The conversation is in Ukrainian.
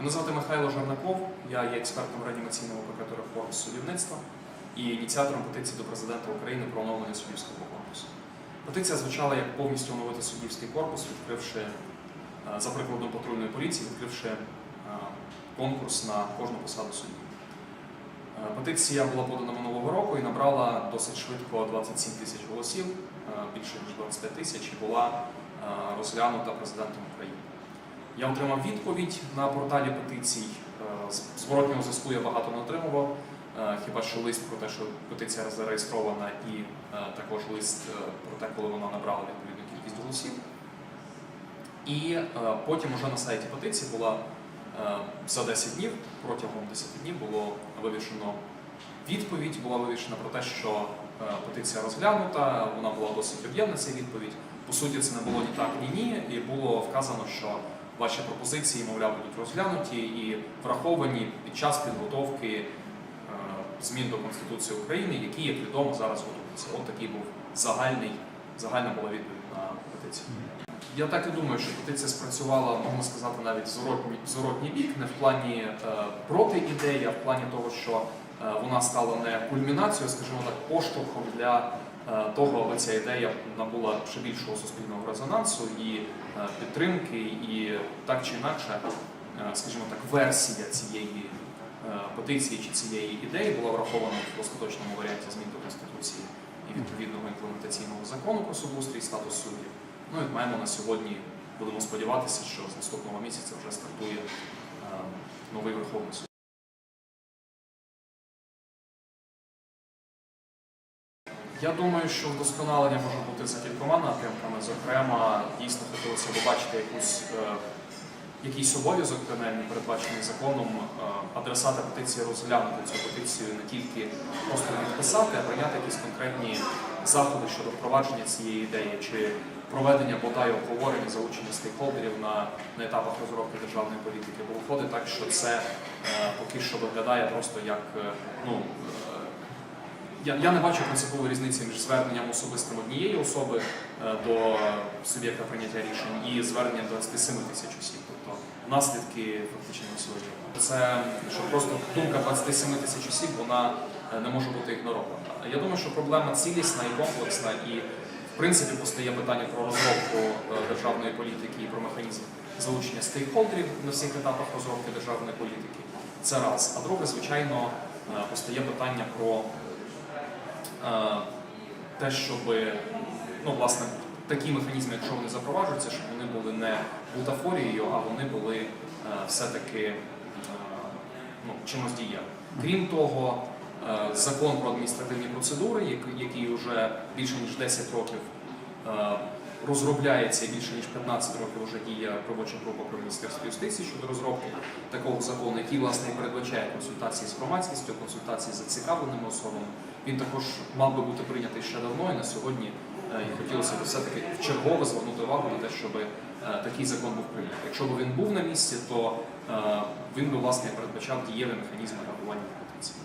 Мене звати Михайло Жарнаков, я є експертом реанімаційного пакету реформ судівництва і ініціатором петиції до президента України про оновлення суддівського корпусу. Петиція звучала як повністю оновити суддівський корпус, відкривши, е, за прикладом патрульної поліції, відкривши е, конкурс на кожну посаду судді. Е, Петиція була подана минулого року і набрала досить швидко 27 тисяч голосів, більше ніж 25 тисяч, і була розглянута президентом України. Я отримав відповідь на порталі петицій. Е, Зворотнього зв'язку я багато не отримував. е, Хіба що лист про те, що петиція зареєстрована, і е, також лист про те, коли вона набрала відповідну кількість голосів. І потім уже на сайті петиції була за 10 днів, протягом 10 днів було вивішено відповідь, була вивішена про те, що петиція розглянута, вона була досить об'ємна, ця відповідь. По суті, це не було ні так, ні ні, і було вказано, що ваші пропозиції, мовляв, будуть розглянуті і враховані під час підготовки е, змін до Конституції України, які, як відомо, зараз готуються. От такий був загальний, загальна була відповідь на петицію. Я так і думаю, що петиція спрацювала, можна сказати, навіть в бік, не в плані е, проти ідеї, а в плані того, що е, вона стала не кульмінацією, скажімо так, поштовхом для того, аби ця ідея набула ще більшого суспільного резонансу і е, підтримки, і так чи інакше, е, скажімо так, версія цієї е, петиції чи цієї ідеї була врахована в остаточному варіанті змін до Конституції і відповідного імплементаційного закону про судоустрій статус суддів. Ну і маємо на сьогодні, будемо сподіватися, що з наступного місяця вже стартує е, новий Верховний суд. Я думаю, що вдосконалення може бути за кількома напрямками. Зокрема, дійсно хотілося б бачити якусь, е, якийсь обов'язок, принаймні передбачений законом, е, адресата петиції розглянути цю петицію не тільки просто відписати, а прийняти якісь конкретні заходи щодо впровадження цієї ідеї чи проведення бодай обговорення залучення стейкхолдерів на, на етапах розробки державної політики. Бо виходить так, що це е, поки що виглядає просто як е, ну. Я, я не бачу принципової різниці між зверненням особистим однієї особи е, до суб'єкта прийняття рішень і зверненням 27 тисяч осіб. Тобто наслідки фактично сьогодні. Це що просто думка 27 тисяч осіб вона е, не може бути ігнорована. Я думаю, що проблема цілісна і комплексна, і в принципі постає питання про розробку е, державної політики і про механізм залучення стейкхолдерів на всіх етапах розробки державної політики. Це раз. А друге, звичайно, постає питання про те, щоб ну, власне, такі механізми, якщо вони запроваджуються, щоб вони були не бутафорією, а вони були е, все-таки е, ну, чимось дієвим. Крім того, е, закон про адміністративні процедури, який- вже більше ніж 10 років е, розробляється більше ніж 15 років вже діє робоча група при Міністерстві юстиції щодо розробки такого закону, який власне і передбачає консультації з громадськістю, консультації з зацікавленими особами. Він також мав би бути прийнятий ще давно, і на сьогодні е, і хотілося б все-таки вчергове звернути увагу на те, щоб е, такий закон був прийнятий. Якщо б він був на місці, то е, він би власне передбачав дієві механізми реагування петиції.